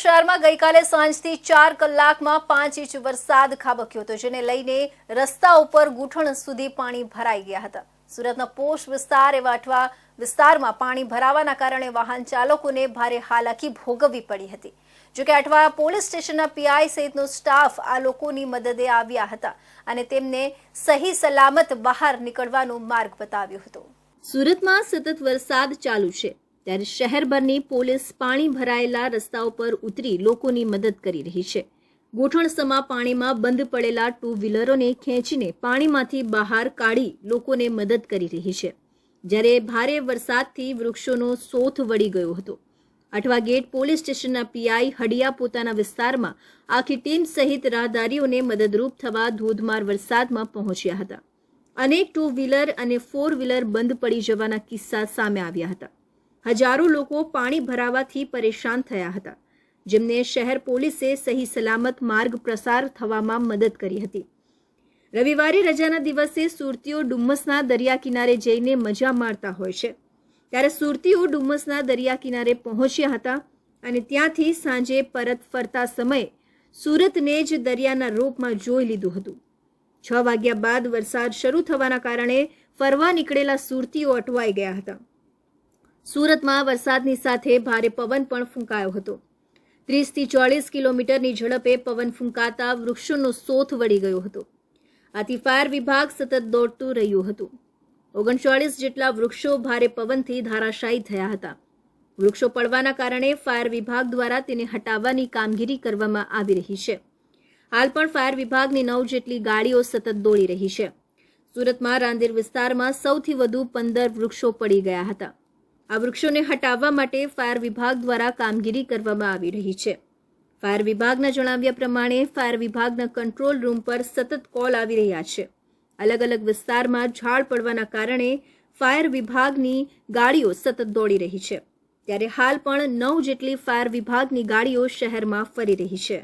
શહેરમાં ગઈકાલે સાંજથી ચાર કલાકમાં પાંચ ઇંચ વરસાદ ખાબક્યો હતો, જેને લઈને રસ્તા ઉપર ઘૂંટણ સુધી પાણી ભરાઈ ગયા હતા. સુરતના પોષ વિસ્તાર એવા અઠવા વિસ્તારમાં પાણી ભરાવાના કારણે વાહન ચાલકોને ભારે હાલાકી ભોગવવી પડી હતી. જોકે અઠવા પોલીસ સ્ટેશનના પીઆઈ સહિતનો સ્ટાફ આ લોકોની મદદે આવ્યા હતા અને તેમને સહી સલામત બહાર નીકળવાનો માર્ગ બતાવ્યો હતો. સુરતમાં સતત વરસાદ ચાલુ છે. ત્યારે શહેરભરની પોલીસ પાણી ભરાયેલા રસ્તાઓ પર ઉતરી લોકોની મદદ કરી રહી છે. ગોઠણસમા પાણીમાં બંધ પડેલા ટુ વ્હીલરોને ખેંચીને પાણીમાંથી બહાર કાઢી લોકોને મદદ કરી રહી છે. જ્યારે ભારે વરસાદથી વૃક્ષોનો સોથ વળી ગયો હતો. અઠવા ગેટ પોલીસ સ્ટેશનના પીઆઈ હડિયા પોતાના વિસ્તારમાં આખી ટીમ સહિત રાહદારીઓને મદદરૂપ થવા ધોધમાર વરસાદમાં પહોંચ્યા હતા. અનેક ટુ વ્હીલર અને ફોર વ્હીલર બંધ પડી જવાના કિસ્સા સામે આવ્યા હતા. હજારો લોકો પાણી ભરાવાથી પરેશાન થયા હતા. જેમને શહેર પોલીસે સહી સલામત માર્ગ પ્રસાર થવામાં મદદ કરી હતી. રવિવારે રજાના દિવસે સુરતીઓ ડુમ્મસના દરિયા કિનારે જઈને મજા માણતા હોય છે. ત્યારે સુરતીઓ ડુમ્મસના દરિયા કિનારે પહોંચ્યા હતા અને ત્યાંથી સાંજે પરત ફરતા સમયે સુરતને જ દરિયાના રૂપમાં જોઈ લીધું હતું. છ વાગ્યા બાદ વરસાદ શરૂ થવાના કારણે ફરવા નીકળેલા સુરતીઓ અટવાઈ ગયા હતા. સુરતમાં વરસાદની સાથે ભારે પવન પણ ફૂંકાયો હતો. ત્રીસથી ચોળીસ કિલોમીટરની ઝડપે પવન ફૂંકાતા વૃક્ષોનો સોથ વળી ગયો હતો. આથી ફાયર વિભાગ સતત દોડતું રહ્યું હતું. ઓગણચાળીસ જેટલા વૃક્ષો ભારે પવનથી ધારાશાયી થયા હતા. વૃક્ષો પડવાના કારણે ફાયર વિભાગ દ્વારા તેને હટાવવાની કામગીરી કરવામાં આવી રહી છે. હાલ પણ ફાયર વિભાગની નવ જેટલી ગાડીઓ સતત દોડી રહી છે. સુરતમાં રાંદેર વિસ્તારમાં સૌથી વધુ પંદર વૃક્ષો પડી ગયા હતા. આ વૃક્ષોને હટાવવા માટે ફાયર વિભાગ દ્વારા કામગીરી કરવામાં આવી રહી છે. ફાયર વિભાગના જણાવ્યા પ્રમાણે ફાયર વિભાગના કંટ્રોલ રૂમ પર સતત કોલ આવી રહ્યા છે. અલગ અલગ વિસ્તારમાં ઝાડ પડવાના કારણે ફાયર વિભાગની ગાડીઓ સતત દોડી રહી છે. ત્યારે હાલ પણ નવ જેટલી ફાયર વિભાગની ગાડીઓ શહેરમાં ફરી રહી છે.